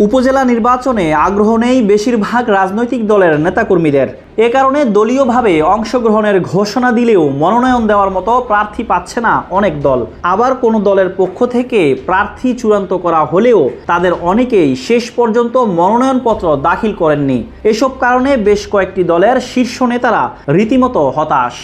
উপজেলা নির্বাচনে আগ্রহ নেই বেশিরভাগ রাজনৈতিক দলের নেতাকর্মীদের। এ কারণে দলীয়ভাবে অংশগ্রহণের ঘোষণা দিলেও মনোনয়ন দেওয়ার মতো প্রার্থী পাচ্ছে না অনেক দল। আবার কোনো দলের পক্ষ থেকে প্রার্থী চূড়ান্ত করা হলেও তাদের অনেকেই শেষ পর্যন্ত মনোনয়নপত্র দাখিল করেননি। এসব কারণে বেশ কয়েকটি দলের শীর্ষ নেতারা রীতিমতো হতাশ।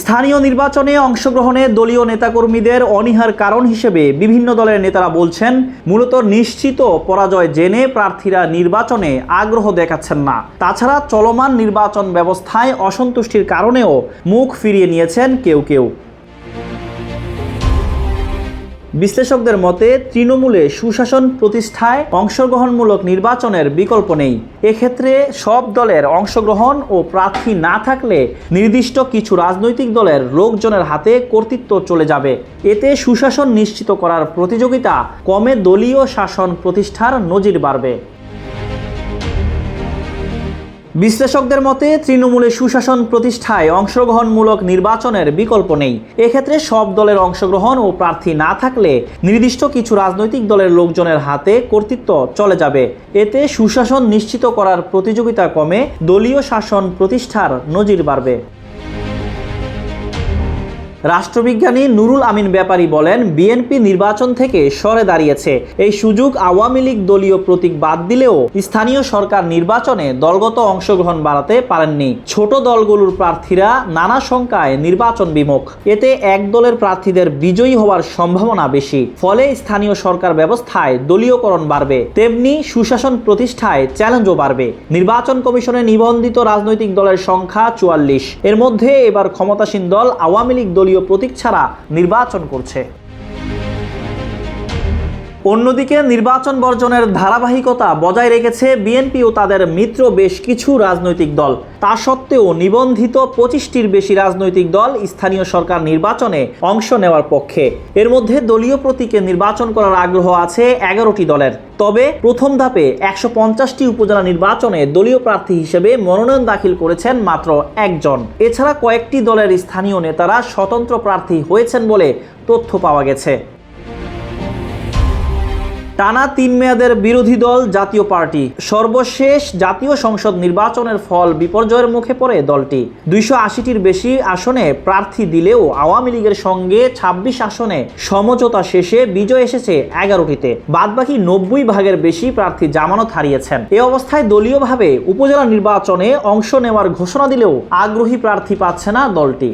স্থানীয় নির্বাচনে অংশগ্রহণে দলীয় নেতাকর্মীদের অনিহার কারণ হিসেবে বিভিন্ন দলের নেতারা বলছেন, মূলত নিশ্চিত পরাজয় জেনে প্রার্থীরা নির্বাচনে আগ্রহ দেখাচ্ছেন না। তাছাড়া চলমান নির্বাচন ব্যবস্থায় অসন্তুষ্টির কারণেও মুখ ফিরিয়ে নিয়েছেন কেউ কেউ। বিশ্লেষকদের মতে, তৃণমূলে সুশাসন প্রতিষ্ঠায় অংশগ্রহণমূলক নির্বাচনের বিকল্প নেই। এক্ষেত্রে সব দলের অংশগ্রহণ ও প্রার্থী না থাকলে নির্দিষ্ট কিছু রাজনৈতিক দলের লোকজনের হাতে কর্তৃত্ব চলে যাবে। এতে সুশাসন নিশ্চিত করার প্রতিযোগিতা কমে দলীয় শাসন প্রতিষ্ঠার নজির বাড়বে। বিশ্লেষকদের মতে তৃণমূলে সুশাসন প্রতিষ্ঠায় অংশগ্রহণমূলক নির্বাচনের বিকল্প নেই। এক্ষেত্রে সব দলের অংশগ্রহণ ও প্রার্থী না থাকলে নির্দিষ্ট কিছু রাজনৈতিক দলের লোকজনের হাতে কর্তৃত্ব চলে যাবে। এতে সুশাসন নিশ্চিত করার প্রতিযোগিতা কমে, দলীয় শাসন প্রতিষ্ঠার নজির বাড়বে। রাষ্ট্রবিজ্ঞানী নুরুল আমিন ব্যাপারী বলেন, বিএনপি নির্বাচন থেকে সরে দাঁড়িয়েছে। এই সুযোগ আওয়ামী লীগ দলীয় প্রতীক বাদ দিলেও স্থানীয় সরকার নির্বাচনে দলগত অংশগ্রহণ বাড়াতে পারেননি। ছোট দলগুলোর প্রার্থীরা নানা শঙ্কায় নির্বাচন বিমুখ। এতে এক দলের প্রার্থীদের বিজয়ী হওয়ার সম্ভাবনা বেশি। ফলে স্থানীয় সরকার ব্যবস্থায় দলীয়করণ বাড়বে। তেমনি সুশাসন প্রতিষ্ঠায় চ্যালেঞ্জও বাড়বে। নির্বাচন কমিশনে নিবন্ধিত রাজনৈতিক দলের সংখ্যা চুয়াল্লিশ। এর মধ্যে এবার ক্ষমতাসীন দল আওয়ামী লীগ দলীয় প্রতীক ছাড়া নির্বাচন করছে। অন্যদিকে নির্বাচন বর্জনের ধারাবাহিকতা বজায় রেখেছে বিএনপি ও তাদের মিত্র বেশ কিছু রাজনৈতিক দল। তা সত্ত্বেও নিবন্ধিত পঁচিশটির বেশি রাজনৈতিক দল স্থানীয় সরকার নির্বাচনে অংশ নেওয়ার পক্ষে। এর মধ্যে দলীয় প্রতীকে নির্বাচন করার আগ্রহ আছে এগারোটি দলের। তবে প্রথম ধাপে একশো পঞ্চাশটি উপজেলা নির্বাচনে দলীয় প্রার্থী হিসেবে মনোনয়ন দাখিল করেছেন মাত্র একজন। এছাড়া কয়েকটি দলের স্থানীয় নেতারা স্বতন্ত্র প্রার্থী হয়েছেন বলে তথ্য পাওয়া গেছে। টানা তিন মেয়াদের বিরোধী দল জাতীয় পার্টি। সর্বশেষ জাতীয় সংসদ নির্বাচনের ফল বিপর্যয়ের মুখে পড়ে দলটি। দুইশো আশিটির বেশি আসনে প্রার্থী দিলেও আওয়ামী লীগের সঙ্গে ২৬ আসনে সমঝোতা শেষে বিজয় এসেছে এগারোটিতে। বাদবাকি নব্বই ভাগের বেশি প্রার্থী জামানত হারিয়েছেন। এ অবস্থায় দলীয়ভাবে উপজেলা নির্বাচনে অংশ নেওয়ার ঘোষণা দিলেও আগ্রহী প্রার্থী পাচ্ছে না দলটি।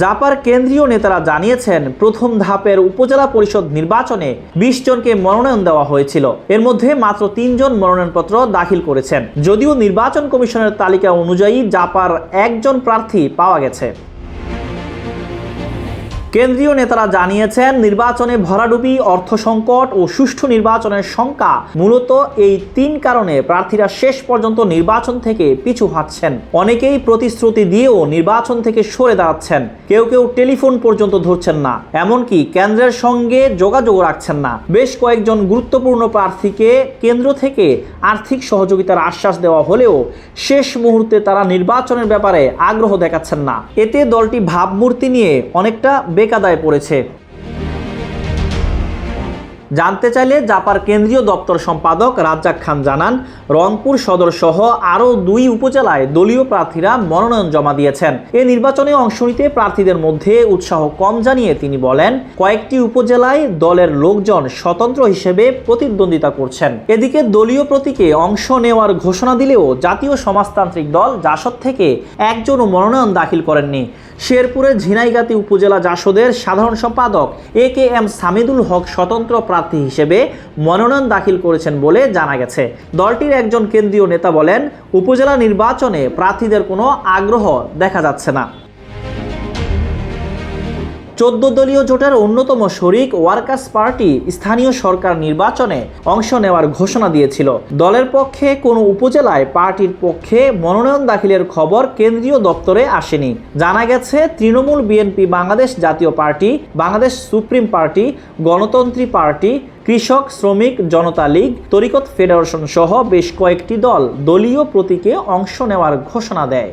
জাপার কেন্দ্রীয় নেতারা জানিয়েছেন, প্রথম ধাপের উপজেলা পরিষদ নির্বাচনে বিশ জনকে মনোনয়ন দেওয়া হয়েছিল। এর মধ্যে মাত্র তিনজন মনোনয়নপত্র দাখিল করেছেন। যদিও নির্বাচন কমিশনের তালিকা অনুযায়ী জাপার একজন প্রার্থী পাওয়া গেছে। কেন্দ্রীয় নেতারা জানিয়েছেন, নির্বাচনে ভরাডুবি, অর্থ সংকট ও সুষ্ঠু নির্বাচনের শঙ্কা মূলত এই তিন কারণে প্রার্থীরা শেষ পর্যন্ত নির্বাচন থেকে পিছু হাঁটছেন। অনেকেই প্রতিশ্রুতি দিয়েও নির্বাচন থেকে সরে দাঁড়াচ্ছেন। কেউ কেউ টেলিফোন পর্যন্ত ধরছেন না, এমনকি কেন্দ্রের সঙ্গে যোগাযোগ রাখছেন না। বেশ কয়েকজন গুরুত্বপূর্ণ প্রার্থীকে কেন্দ্র থেকে আর্থিক সহযোগিতার আশ্বাস দেওয়া হলেও শেষ মুহূর্তে তারা নির্বাচনের ব্যাপারে আগ্রহ দেখাচ্ছেন না। এতে দলটি ভাবমূর্তি নিয়ে অনেকটা বেকাদায় পড়েছে। জানতে চাইলে জাপার কেন্দ্রীয় দপ্তর সম্পাদক রাজ্জাক খান জানান, রংপুর সদর সহ আরও দুই উপজেলায় দলীয় প্রার্থীরা মনোনয়ন জমা দিয়েছেন। এ নির্বাচনে অংশ নিতে প্রার্থীদের মধ্যে উৎসাহ কম জানিয়ে তিনি বলেন, কয়েকটি উপজেলায় দলের লোকজন স্বতন্ত্র হিসেবে প্রতিদ্বন্দ্বিতা করছেন। এদিকে দলীয় প্রতীকে অংশ নেওয়ার ঘোষণা দিলেও জাতীয় সমাজতান্ত্রিক দল জাসদ থেকে একজনও মনোনয়ন দাখিল করেননি। শেরপুরের ঝিনাইগাতি উপজেলা জাসদের সাধারণ সম্পাদক এ কে এম সামিদুল হক স্বতন্ত্র প্রার্থী হিসেবে মনোনয়ন দাখিল করেছেন বলে জানা গেছে। দলটির একজন কেন্দ্রীয় নেতা বলেন, উপজেলা নির্বাচনে প্রার্থীদের কোনো আগ্রহ দেখা যাচ্ছে না। চোদ্দ দলীয় জোটের অন্যতম শরিক ওয়ার্কার্স পার্টি স্থানীয় সরকার নির্বাচনে অংশ নেওয়ার ঘোষণা দিয়েছিল। দলের পক্ষে কোনো উপজেলায় পার্টির পক্ষে মনোনয়ন দাখিলের খবর কেন্দ্রীয় দপ্তরে আসেনি। জানা গেছে, Trinamool BNP Bangladesh Jatiya party, Bangladesh supreme party, Gonotontri party, কৃষক, শ্রমিক, জনতা লীগ, তরিকত ফেডারেশন সহ বেশ কয়েকটি দল দলীয় প্রতীকে অংশ নেওয়ার ঘোষণা দেয়।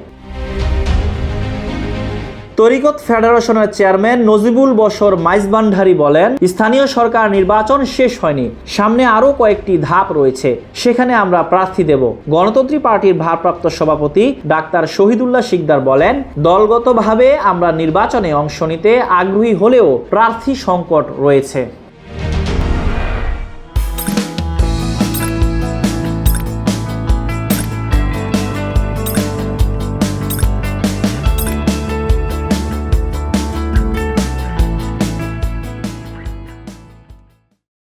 তরিকত ফেডারেশনের চেয়ারম্যান নজিবুল বশর মাইজবান্ডারি বলেন, স্থানীয় সরকার নির্বাচন শেষ হয়নি, সামনে আরও কয়েকটি ধাপ রয়েছে, সেখানে আমরা প্রার্থী দেব। গণতন্ত্রী পার্টির ভারপ্রাপ্ত সভাপতি ডাক্তার শহীদুল্লাহ শিকদার বলেন, দলগতভাবে আমরা নির্বাচনে অংশ নিতে আগ্রহী হলেও প্রার্থী সংকট রয়েছে।